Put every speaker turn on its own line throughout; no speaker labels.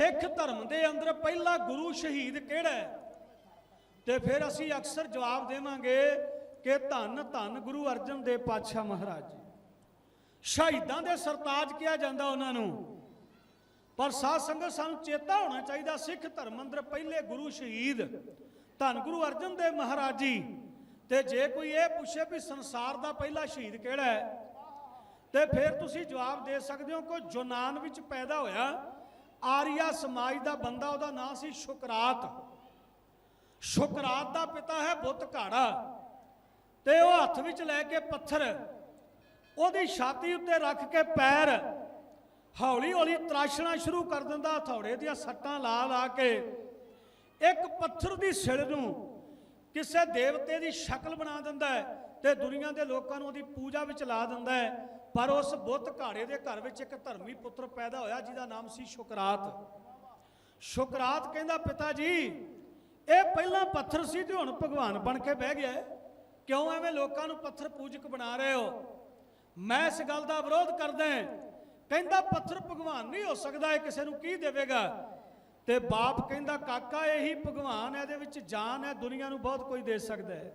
ਸਿੱਖ ਧਰਮ ਦੇ ਅੰਦਰ ਪਹਿਲਾ ਗੁਰੂ ਸ਼ਹੀਦ ਕਿਹੜਾ ਹੈ? ਤੇ ਫਿਰ ਅਸੀਂ ਅਕਸਰ ਜਵਾਬ ਦੇਵਾਂਗੇ ਕਿ ਧੰਨ ਧੰਨ ਗੁਰੂ ਅਰਜਨ ਦੇਵ ਪਾਤਸ਼ਾਹ ਮਹਾਰਾਜ ਜੀ। ਸ਼ਹੀਦਾਂ ਦੇ ਸਰਤਾਜ ਕਿਹਾ ਜਾਂਦਾ ਉਹਨਾਂ ਨੂੰ। ਪਰ ਸਾਧ ਸੰਗਤ ਸਾਨੂੰ ਚੇਤਾ ਹੋਣਾ ਚਾਹੀਦਾ, ਸਿੱਖ ਧਰਮ ਅੰਦਰ ਪਹਿਲੇ ਗੁਰੂ ਸ਼ਹੀਦ, ਧੰਨ ਗੁਰੂ ਅਰਜਨ ਦੇਵ ਮਹਾਰਾਜ ਜੀ। ਤੇ ਜੇ ਕੋਈ ਇਹ ਪੁੱਛੇ ਵੀ ਸੰਸਾਰ ਦਾ ਪਹਿਲਾ ਸ਼ਹੀਦ ਕਿਹੜਾ ਹੈ, ਤੇ ਫਿਰ ਤੁਸੀਂ ਜਵਾਬ ਦੇ ਸਕਦੇ ਹੋ ਕਿ ਯੂਨਾਨ ਵਿੱਚ ਪੈਦਾ ਹੋਇਆ ਆਰੀਆ ਸਮਾਜ ਦਾ ਬੰਦਾ, ਉਹਦਾ ਨਾਂ ਸੀ ਸ਼ੁਕਰਾਤ। ਸ਼ੁਕਰਾਤ ਦਾ ਪਿਤਾ ਹੈ ਬੁੱਤ ਘਾੜਾ। ਤੇ ਉਹ ਹੱਥ ਵਿੱਚ ਲੈ ਕੇ ਪੱਥਰ, ਉਹਦੀ ਛਾਤੀ ਉੱਤੇ ਰੱਖ ਕੇ ਪੈਰ ਹੌਲੀ ਹੌਲੀ ਤਰਾਸ਼ਣਾ ਸ਼ੁਰੂ ਕਰ ਦਿੰਦਾ, ਹਥੌੜੇ ਦੀਆਂ ਸੱਟਾਂ ਲਾ ਲਾ ਕੇ। ਇੱਕ ਪੱਥਰ ਦੀ ਸਿਲ ਨੂੰ ਕਿਸੇ ਦੇਵਤੇ ਦੀ ਸ਼ਕਲ ਬਣਾ ਦਿੰਦਾ ਹੈ ਤੇ ਦੁਨੀਆ ਦੇ ਲੋਕਾਂ ਨੂੰ ਉਹਦੀ ਪੂਜਾ ਵਿੱਚ ਲਾ ਦਿੰਦਾ ਹੈ। ਪਰ ਉਸ ਬੁੱਤ ਘਾੜੇ ਦੇ ਘਰ ਵਿੱਚ ਇੱਕ ਧਰਮੀ ਪੁੱਤਰ ਪੈਦਾ ਹੋਇਆ, ਜਿਹਦਾ ਨਾਮ ਸੀ ਸ਼ੁਕਰਾਤ। ਸ਼ੁਕਰਾਤ ਕਹਿੰਦਾ, ਪਿਤਾ ਜੀ, ਇਹ ਪਹਿਲਾਂ ਪੱਥਰ ਸੀ ਤੇ ਹੁਣ ਭਗਵਾਨ ਬਣ ਕੇ ਬਹਿ ਗਿਆ ਕਿਉਂ ਐਵੇਂ ਲੋਕਾਂ ਨੂੰ ਪੱਥਰ ਪੂਜਕ ਬਣਾ ਰਹੇ ਹੋ? ਮੈਂ ਇਸ ਗੱਲ ਦਾ ਵਿਰੋਧ ਕਰਦਾ ਕਹਿੰਦਾ, ਪੱਥਰ ਭਗਵਾਨ ਨਹੀਂ ਹੋ ਸਕਦਾ, ਇਹ ਕਿਸੇ ਨੂੰ ਕੀ ਦੇਵੇਗਾ? ਤੇ ਬਾਪ ਕਹਿੰਦਾ, ਕਾਕਾ, ਇਹੀ ਭਗਵਾਨ ਹੈ, ਇਹਦੇ ਵਿੱਚ ਜਾਨ ਹੈ, ਦੁਨੀਆ ਨੂੰ ਬਹੁਤ ਕੁਝ ਦੇ ਸਕਦਾ ਹੈ।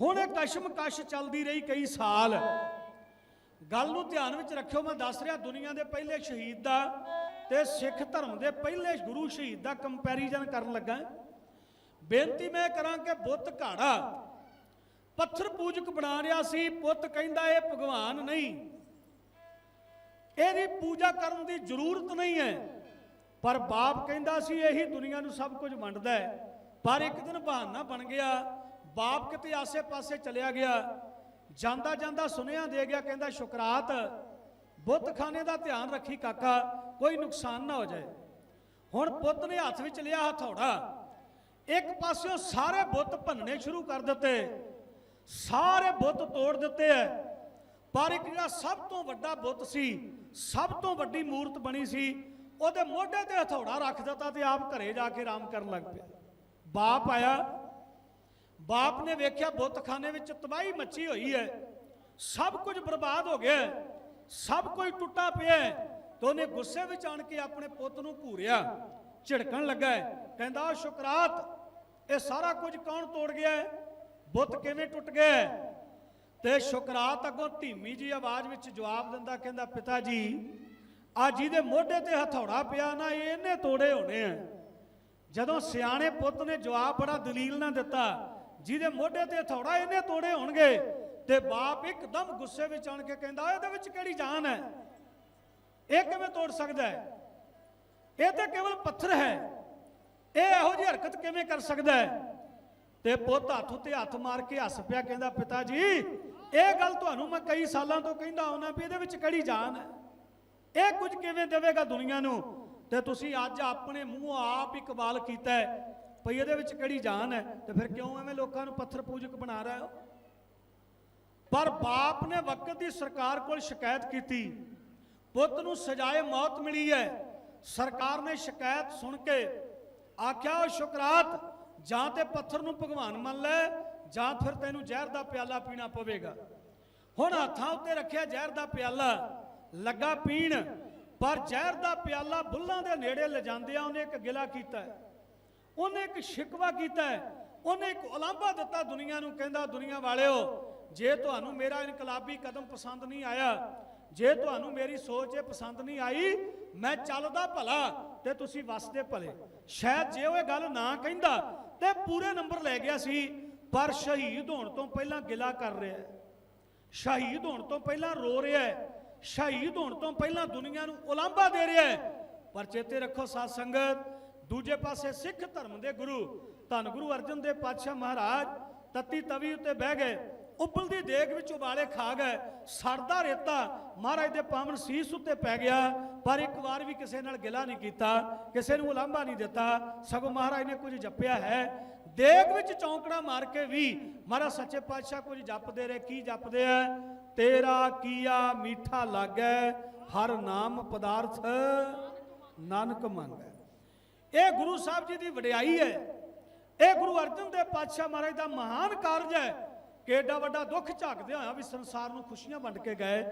ਹੁਣ ਇਹ ਕਸ਼ਮਕਸ਼ ਚੱਲਦੀ ਰਹੀ ਕਈ ਸਾਲ। ਗੱਲ ਨੂੰ ਧਿਆਨ ਵਿੱਚ ਰੱਖਿਓ, ਮੈਂ ਦੱਸ ਰਿਹਾ, ਦੁਨੀਆ ਦੇ ਪਹਿਲੇ ਸ਼ਹੀਦ ਦਾ ਤੇ ਸਿੱਖ ਧਰਮ ਦੇ ਪਹਿਲੇ ਗੁਰੂ ਸ਼ਹੀਦ ਦਾ ਕੰਪੈਰੀਜ਼ਨ ਕਰਨ ਲੱਗਾ ਬੇਨਤੀ ਮੈਂ ਕਰਾਂ ਕਿ ਬੁੱਤ ਘਾੜਾ ਪੱਥਰ ਪੂਜਕ ਬਣਾ ਰਿਹਾ ਸੀ, ਪੁੱਤ ਕਹਿੰਦਾ ਇਹ ਭਗਵਾਨ ਨਹੀਂ। ਇਹਦੀ ਪੂਜਾ ਕਰਨ ਦੀ ਜ਼ਰੂਰਤ ਨਹੀਂ ਹੈ, ਪਰ ਬਾਪ ਕਹਿੰਦਾ ਸੀ ਇਹੀ ਦੁਨੀਆ ਨੂੰ ਸਭ ਕੁਝ ਵੰਡਦਾ ਹੈ। ਪਰ ਇੱਕ ਦਿਨ ਬਹਾਨਾ ਬਣ ਗਿਆ, ਬਾਪ ਕਿਤੇ ਆਸੇ-ਪਾਸੇ ਚਲਿਆ ਗਿਆ ਜਾਂਦਾ ਜਾਂਦਾ ਸੁਨੇਹਾ ਦੇ ਗਿਆ, ਕਹਿੰਦਾ, ਸ਼ੁਕਰਾਤ, ਬੁੱਤਖਾਨੇ ਦਾ ਧਿਆਨ ਰੱਖੀ ਕਾਕਾ, ਕੋਈ ਨੁਕਸਾਨ ਨਾ ਹੋ ਜਾਏ। ਹੁਣ ਪੁੱਤ ਨੇ ਹੱਥ ਵਿੱਚ ਲਿਆ ਹਥੌੜਾ। ਇੱਕ ਪਾਸਿਓ ਸਾਰੇ ਬੁੱਤ ਭੰਨਣੇ ਸ਼ੁਰੂ ਕਰ ਦਿੱਤੇ। ਸਾਰੇ ਬੁੱਤ ਤੋੜ ਦਿੱਤੇ ਐ। ਪਰ ਇੱਕ ਜਿਹੜਾ ਸਭ ਤੋਂ ਵੱਡਾ ਬੁੱਤ ਸੀ, ਸਭ ਤੋਂ ਵੱਡੀ ਮੂਰਤ ਬਣੀ ਸੀ, ਉਹਦੇ ਮੋਢੇ ਤੇ ਹਥੌੜਾ ਰੱਖ ਦਿੱਤਾ ਤੇ ਆਪ ਘਰੇ ਜਾ ਕੇ ਆਰਾਮ ਕਰਨ ਲੱਗ ਪਿਆ। ਬਾਪ ਆਇਆ ਬਾਪ ਨੇ ਵੇਖਿਆ ਬੁੱਤਖਾਨੇ ਵਿੱਚ ਤਬਾਹੀ ਮੱਚੀ ਹੋਈ ਹੈ। ਸਭ ਕੁਝ ਬਰਬਾਦ ਹੋ ਗਿਆ ਸਭ ਕੁਝ ਟੁੱਟਾ ਪਿਆ ਤੇ ਉਹਨੇ ਗੁੱਸੇ ਵਿੱਚ ਆਣ ਕੇ ਆਪਣੇ ਪੁੱਤ ਨੂੰ ਘੂਰਿਆ। ਝਿੜਕਣ ਲੱਗਾ ਹੈ। ਕਹਿੰਦਾ "ਓ ਸ਼ੁਕਰਾਤ, ਇਹ ਸਾਰਾ ਕੁਝ ਕੌਣ ਤੋੜ ਗਿਆ ਹੈ? ਬੁੱਤ ਕਿਵੇਂ ਟੁੱਟ ਗਿਆ ਤੇ ਸ਼ੁਕਰਾਤ ਅੱਗੋਂ ਧੀਮੀ ਜੀ ਆਵਾਜ਼ ਵਿੱਚ ਜਵਾਬ ਦਿੰਦਾ, ਕਹਿੰਦਾ ਪਿਤਾ ਜੀ ਆ ਜਿਹਦੇ ਮੋਢੇ ਤੇ ਹਥੌੜਾ ਪਿਆ, ਨਾ ਇਹਨੇ ਤੋੜੇ ਹੋਣੇ ਆ ਜਦੋਂ ਸਿਆਣੇ ਪੁੱਤ ਨੇ ਜਵਾਬ ਬੜਾ ਦਲੀਲ ਨਾਲ ਦਿੱਤਾ ਜਿਹਦੇ ਮੋਢੇ ਤੇ ਹਥੌੜਾ ਇਹਨੇ ਤੋੜੇ ਹੋਣਗੇ ਤੇ ਬਾਪ ਇੱਕਦਮ ਗੁੱਸੇ ਵਿੱਚ ਆਣ ਕੇ ਕਹਿੰਦਾ ਇਹਦੇ ਵਿੱਚ ਕਿਹੜੀ ਜਾਨ ਹੈ? ਇਹ ਕਿਵੇਂ ਤੋੜ ਸਕਦਾ ਹੈ? ਇਹ ਤਾਂ ਕੇਵਲ ਪੱਥਰ ਹੈ। ਇਹ ਇਹੋ ਜਿਹੀ ਹਰਕਤ ਕਿਵੇਂ ਕਰ ਸਕਦਾ ਹੈ? ਤੇ ਪੁੱਤ ਹੱਥ ਉੱਤੇ ਹੱਥ ਮਾਰ ਕੇ ਹੱਸ ਪਿਆ, ਕਹਿੰਦਾ, ਪਿਤਾ ਜੀ, ਇਹ ਗੱਲ ਤੁਹਾਨੂੰ ਮੈਂ ਕਈ ਸਾਲਾਂ ਤੋਂ ਕਹਿੰਦਾ ਆਉਣਾ ਵੀ ਇਹਦੇ ਵਿੱਚ ਕਿਹੜੀ ਜਾਨ ਹੈ? ਇਹ ਕੁਝ ਕਿਵੇਂ ਦੇਵੇਗਾ ਦੁਨੀਆ ਨੂੰ? ਤੇ ਤੁਸੀਂ ਅੱਜ ਆਪਣੇ ਮੂੰਹ ਆਪ ਇਕਬਾਲ ਕੀਤਾ ਭਈ ਇਹਦੇ ਵਿੱਚ ਕਿਹੜੀ ਜਾਨ ਹੈ? ਤੇ ਫਿਰ ਕਿਉਂ ਐਵੇਂ ਲੋਕਾਂ ਨੂੰ ਪੱਥਰ ਪੂਜਕ ਬਣਾ ਰਹੇ ਹੋ? ਪਰ ਬਾਪ ਨੇ ਵਕਤ ਦੀ ਸਰਕਾਰ ਕੋਲ ਸ਼ਿਕਾਇਤ ਕੀਤੀ। ਪੁੱਤ ਨੂੰ ਸਜ਼ਾਏ ਮੌਤ ਮਿਲੀ ਹੈ। ਸਰਕਾਰ ਨੇ ਸ਼ਿਕਾਇਤ ਸੁਣ ਕੇ ਆਖਿਆ ਉਹ ਸ਼ੁਕਰਾਤ, ਜਾਂ ਤੇ ਪੱਥਰ ਨੂੰ ਭਗਵਾਨ ਮੰਨ ਲੈ, ਜਾਂ ਫਿਰ ਤੈਨੂੰ ਜ਼ਹਿਰ ਦਾ ਪਿਆਲਾ ਪੀਣਾ ਪਵੇਗਾ। ਹੁਣ ਹੱਥਾਂ ਉੱਤੇ ਰੱਖਿਆ ਜ਼ਹਿਰ ਦਾ ਪਿਆਲਾ, ਲੱਗਾ ਪੀਣ, ਪਰ ਜ਼ਹਿਰ ਦਾ ਪਿਆਲਾ ਬੁੱਲਾਂ ਦੇ ਨੇੜੇ ਲਿਜਾਂਦਿਆਂ ਉਹਨੇ ਇੱਕ ਗਿਲਾ ਕੀਤਾ ਉਹਨੇ ਇੱਕ ਸ਼ਿਕਵਾ ਕੀਤਾ ਉਹਨੇ ਇੱਕ ਉਲਾਂਭਾ ਦਿੱਤਾ ਦੁਨੀਆ ਨੂੰ, ਕਹਿੰਦਾ, ਦੁਨੀਆ ਵਾਲਿਓ, ਜੇ ਤੁਹਾਨੂੰ ਮੇਰਾ ਇਨਕਲਾਬੀ ਕਦਮ ਪਸੰਦ ਨਹੀਂ ਆਇਆ, ਜੇ ਤੁਹਾਨੂੰ ਮੇਰੀ ਸੋਚ ਇਹ ਪਸੰਦ ਨਹੀਂ ਆਈ, ਮੈਂ ਚੱਲਦਾ ਭਲਾ ਤੇ ਤੁਸੀਂ ਵਸਦੇ ਭਲੇ। ਸ਼ਾਇਦ ਜੇ ਉਹ ਇਹ ਗੱਲ ਨਾ ਕਹਿੰਦਾ, ਤੇ ਪੂਰੇ ਨੰਬਰ ਲੈ ਗਿਆ ਸੀ, ਪਰ ਸ਼ਹੀਦ ਹੋਣ ਤੋਂ ਪਹਿਲਾਂ ਗਿਲਾ ਕਰ ਰਿਹਾ ਹੈ। ਸ਼ਹੀਦ ਹੋਣ ਤੋਂ ਪਹਿਲਾਂ ਰੋ ਰਿਹਾ ਹੈ। ਸ਼ਹੀਦ ਹੋਣ ਤੋਂ ਪਹਿਲਾਂ ਦੁਨੀਆ ਨੂੰ ਉਲਾਂਭਾ ਦੇ ਰਿਹਾ ਹੈ। ਪਰ ਚੇਤੇ ਰੱਖੋ, ਸਾਧ ਸੰਗਤ ਦੂਜੇ ਪਾਸੇ ਸਿੱਖ ਧਰਮ ਦੇ ਗੁਰੂ, ਧੰਨ ਗੁਰੂ ਅਰਜਨ ਦੇਵ ਪਾਤਸ਼ਾਹ ਮਹਾਰਾਜ ਤਤੀ ਤਵੀ ਉੱਤੇ ਬਹਿ ਗਏ ਉਬਲਦੀ ਦੇਗ ਵਿੱਚ ਉਬਾਲੇ ਖਾ ਗਏ, ਸੜਦਾ ਰੇਤਾ ਮਹਾਰਾਜ ਦੇ ਪਾਵਨ ਸੀਸ ਉੱਤੇ ਪੈ ਗਿਆ, ਪਰ ਇੱਕ ਵਾਰ ਵੀ ਕਿਸੇ ਨਾਲ ਗਿਲਾ ਨਹੀਂ ਕੀਤਾ, ਕਿਸੇ ਨੂੰ ਉਲਾਂਭਾ ਨਹੀਂ ਦਿੱਤਾ, ਸਗੋਂ ਮਹਾਰਾਜ ਨੇ ਕੁਝ ਜਪਿਆ ਹੈ। ਦੇਗ ਵਿੱਚ ਚੌਂਕੜਾ ਮਾਰ ਕੇ ਵੀ ਮਹਾਰਾਜ ਸੱਚੇ ਪਾਤਸ਼ਾਹ ਕੁਝ ਜਪਦੇ ਰਹੇ, ਕੀ ਜਪਦੇ ਆ? ਤੇਰਾ ਕੀਆ ਮੀਠਾ ਲਾਗੈ, ਹਰ ਨਾਮ ਪਦਾਰਥ ਨਾਨਕ ਮੰਗੈ। ਇਹ ਗੁਰੂ ਸਾਹਿਬ ਜੀ ਦੀ ਵਡਿਆਈ ਹੈ। ਇਹ ਗੁਰੂ ਅਰਜਨ ਦੇਵ ਪਾਤਸ਼ਾਹ ਮਹਾਰਾਜ ਦਾ ਮਹਾਨ ਕਾਰਜ ਹੈ ਕਿ ਐਡਾ ਵੱਡਾ ਦੁੱਖ ਝਾਕਦੇ ਹੋਇਆ ਵੀ ਸੰਸਾਰ ਨੂੰ ਖੁਸ਼ੀਆਂ ਵੰਡ ਕੇ ਗਏ।